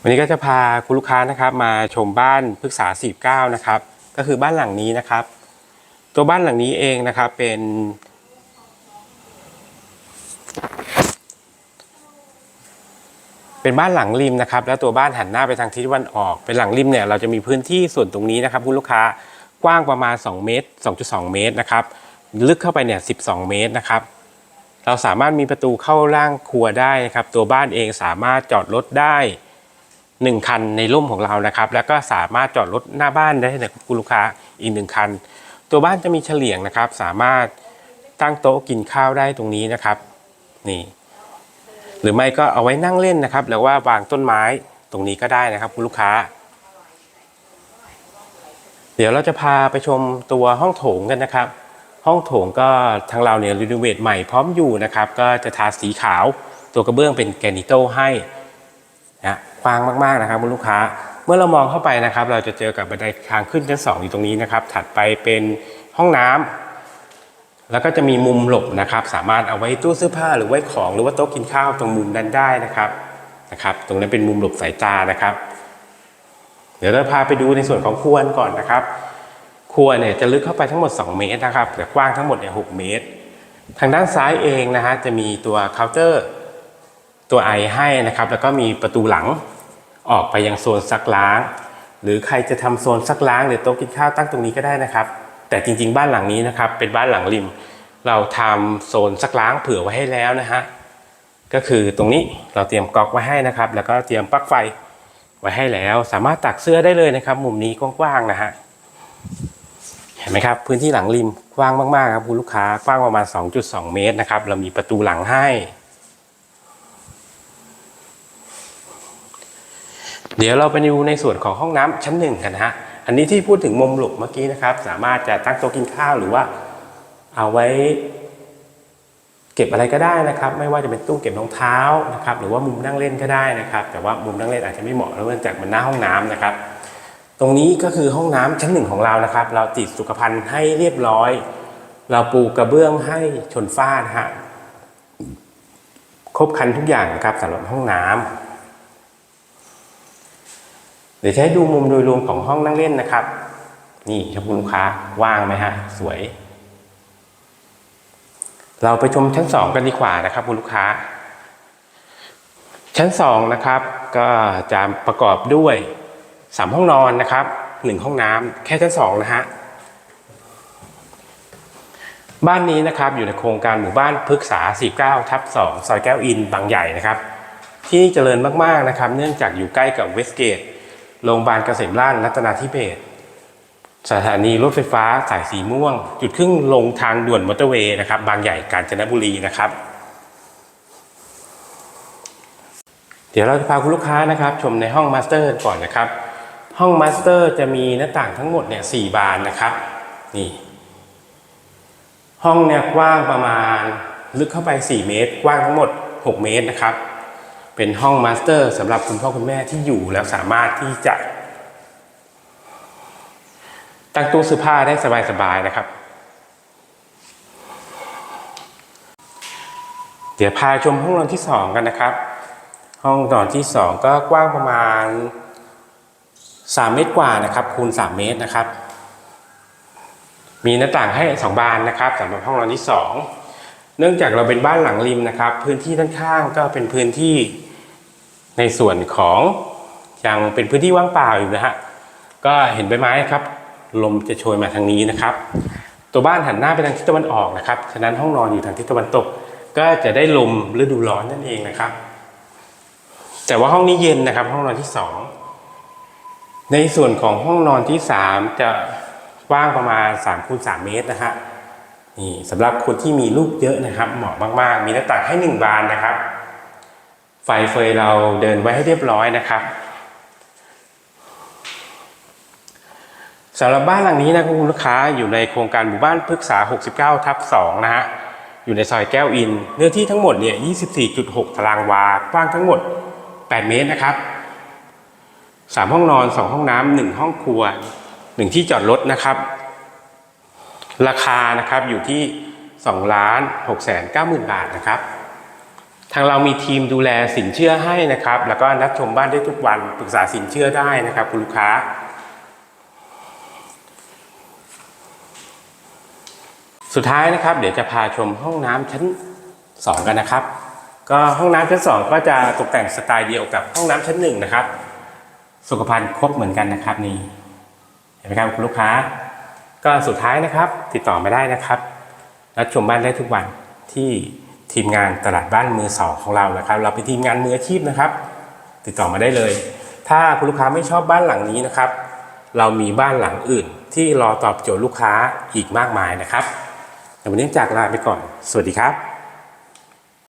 วันนี้ก็จะพาคุณลูกค้านะครับ มาชมบ้านพฤกษา 49 นะครับ ก็คือบ้านหลังนี้นะครับ ตัวบ้านหลังนี้เองนะครับเป็น เป็นบ้านหลังริมนะครับ แล้วตัวบ้านหันหน้าไปทางทิศตะวันออก เป็นหลังริมเนี่ยเราจะมีพื้นที่ส่วนตรงนี้นะครับคุณลูกค้า กว้างประมาณ 2 เมตร 2.2 เมตรนะครับ ลึกเข้าไปเนี่ย 12 เมตรนะครับ เราสามารถมีประตูเข้าล่างครัวได้นะครับ ตัวบ้านเองสามารถจอดรถได้ 1 คันในร่มของเรานะครับ แล้วก็สามารถจอดรถหน้าบ้านได้นะคุณลูกค้าอีกหนึ่งคัน ตัวบ้านจะมีเฉลียงนะครับ สามารถตั้งโต๊ะกินข้าวได้ตรงนี้นะครับ นี่ หรือไม่ก็เอาไว้นั่งเล่นนะครับ หรือว่าวางต้นไม้ตรงนี้ก็ได้นะครับคุณลูกค้า เดี๋ยวเราจะพาไปชมตัวห้องโถงกันนะครับ ห้องโถงก็ทางเราเนี่ยรีโนเวทใหม่พร้อมอยู่นะครับ ก็จะทาสีขาว ตัวกระเบื้องเป็นแกนิโตให้นะกว้างมากๆนะครับคุณลูกค้า เมื่อเรามองเข้าไปนะครับ เราจะเจอกับบันไดทางขึ้นชั้นสองอยู่ตรงนี้นะครับ ถัดไปเป็นห้องน้ำแล้วก็จะมีมุมหลบนะครับ สามารถเอาไว้ตู้เสื้อผ้าหรือไว้ของหรือว่าโต๊ะกินข้าวตรงมุมนั้นได้นะครับนะครับ ตรงนั้นเป็นมุมหลบสายตานะครับ เดี๋ยวเราพาไปดูในส่วนของครัวก่อนนะครับ ครัวเนี่ยจะลึกเข้าไปทั้งหมด 2 เมตรนะครับแต่กว้างทั้งหมดเนี่ยหเมตร ทางด้านซ้ายเองนะฮะจะมีตัวเคาน์เตอร์ตัวไอให้นะครับ แล้วก็มีประตูหลังออกไปยังโซนซักล้าง หรือใครจะทำโซนซักล้างหรือโต๊ะกินข้าวตั้งตรงนี้ก็ได้นะครับ แต่จริง ๆ บ้านหลังนี้นะครับ เป็นบ้านหลังริม เราทำโซนซักล้างเผื่อไว้ให้แล้วนะฮะก็คือตรงนี้เราเตรียมก๊อกไว้ให้นะครับ แล้วก็เตรียมปลั๊กไฟ ว้ให้แล้ว สามารถตักเสื้อได้เลยนะครับ มุมนี้กว้างๆนะฮะเห็นไหมครับ พื้นที่หลังริมกว้างมากๆครับคุณลูกค้ากว้างประมาณ 2.2 เมตรนะครับ เรามีประตูหลังให้ เดี๋ยวเราไปดูในส่วนของห้องน้ำชั้นหนึ่งกันนะฮะอันนี้ที่พูดถึงมุมหลบเมื่อกี้นะครับ สามารถจะตั้งโต๊ะกินข้าวหรือว่าเอาไว้ เก็บอะไรก็ได้นะครับ ไม่ว่าจะเป็นตู้เก็บรองเท้านะครับหรือว่ามุมนั่งเล่นก็ได้นะครับ แต่ว่ามุมนั่งเล่นอาจจะไม่เหมาะเนื่องจากมันหน้าห้องน้ำนะครับ ตรงนี้ก็คือห้องน้ำชั้นหนึ่งของเรานะครับ เราติดสุขภัณฑ์ให้เรียบร้อย เราปูกระเบื้องให้ชนฝ้านะฮะครบครันทุกอย่างนะครับสำหรับห้องน้ำเดี๋ยวจะให้ดูมุมโดยรวมของห้องนั่งเล่นนะครับ นี่ครับคุณลูกค้าว่างไหมฮะสวย เราไปชมชั้นสองกันดีกว่านะครับคุณลูกค้า ชั้นสองนะครับ ก็จะประกอบด้วยสามห้องนอนนะครับหนึ่งห้องน้ำแค่ชั้นสองนะฮะ บ้านนี้นะครับอยู่ในโครงการหมู่บ้านพฤกษา 49 ทับ 2 ซอยแก้วอินบางใหญ่นะครับ ที่นี่เจริญมาก ๆ นะครับ เนื่องจากอยู่ใกล้กับเวสเกตโรงพยาบาลเกษมราชรัตนาธิเบศร สถานีรถไฟฟ้าสายสีม่วง จุดครึ่งลงทางด่วนมอเตอร์เวย์นะครับ บางใหญ่กาญจนบุรีนะครับ เดี๋ยวเราจะพาคุณลูกค้านะครับ ชมในห้องมาสเตอร์ก่อนนะครับ ห้องมาสเตอร์จะมีหน้าต่างทั้งหมดเนี่ยสี่บานนะครับนี่ ห้องเนี่ยกว้างประมาณลึกเข้าไป 4 เมตร กว้างทั้งหมด 6 เมตรนะครับ เป็นห้องมาสเตอร์สำหรับคุณพ่อคุณแม่ที่อยู่แล้วสามารถที่จะ ตั้งตู้เสื้อผ้าได้สบายๆนะครับ เดี๋ยวพาชมห้องนอนที่สองกันนะครับ ห้องนอนที่สองก็กว้างประมาณ 3 เมตรกว่านะครับคูณ 3 เมตรนะครับ มีหน้าต่างให้ 2 บานนะครับสำหรับห้องนอนที่ 2 เนื่องจากเราเป็นบ้านหลังริมนะครับ พื้นที่ด้านข้างก็เป็นพื้นที่ในส่วนของยังเป็นพื้นที่ว่างเปล่าอยู่นะฮะก็เห็นใบไม้ครับ ลมจะโชยมาทางนี้นะครับ ตัวบ้านหันหน้าไปทางทิศตะวันออกนะครับ ฉะนั้นห้องนอนอยู่ทางทิศตะวันตก ก็จะได้ลมฤดูร้อนนั่นเองนะครับ แต่ว่าห้องนี้เย็นนะครับ ห้องนอนที่สองในส่วนของห้องนอนที่ 3 จะกว้างประมาณ3คูณ3เมตรนะฮะนี่สำหรับคนที่มีลูกเยอะนะครับ เหมาะมากๆ มีหน้าต่างให้ 1 บานนะครับ ไฟเฟยเราเดินไว้ให้เรียบร้อยนะครับ สำหรับบ้านหลังนี้นะคุณลูกค้าอยู่ในโครงการหมู่บ้านพฤกษา 69 ทับ 2 นะฮะ อยู่ในซอยแก้วอิน เนื้อที่ทั้งหมดเนี่ย 24.6 ตารางวา กว้างทั้งหมด 8 เมตรนะครับสามห้องนอนสองห้องน้ำหนึ่งห้องครัวหนึ่งที่จอดรถนะครับ ราคานะครับอยู่ที่ 2 ล้าน6แสน9หมื่นบาทนะครับ ทางเรามีทีมดูแลสินเชื่อให้นะครับ แล้วก็นัดชมบ้านได้ทุกวัน ปรึกษาสินเชื่อได้นะครับคุณลูกค้า สุดท้ายนะครับ เดี๋ยวจะพาชมห้องน้ำชั้น 2 กันนะครับ ก็ห้องน้ำชั้น 2 ก็จะตกแต่งสไตล์เดียวกับห้องน้ำชั้น 1 นะครับ สุขภัณฑ์ครบเหมือนกันนะครับนี่เห็นไหมครับคุณลูกค้า ก็สุดท้ายนะครับ ติดต่อมาได้นะครับรับชมบ้านได้ทุกวันที่ทีมงานตลาดบ้านมือสองของเรานะครับ เราเป็นทีมงานมืออาชีพนะครับ ติดต่อมาได้เลย ถ้าคุณลูกค้าไม่ชอบบ้านหลังนี้นะครับ เรามีบ้านหลังอื่นที่รอตอบโจทย์ลูกค้าอีกมากมายนะครับ แต่วันนี้จากลาไปก่อน สวัสดีครับ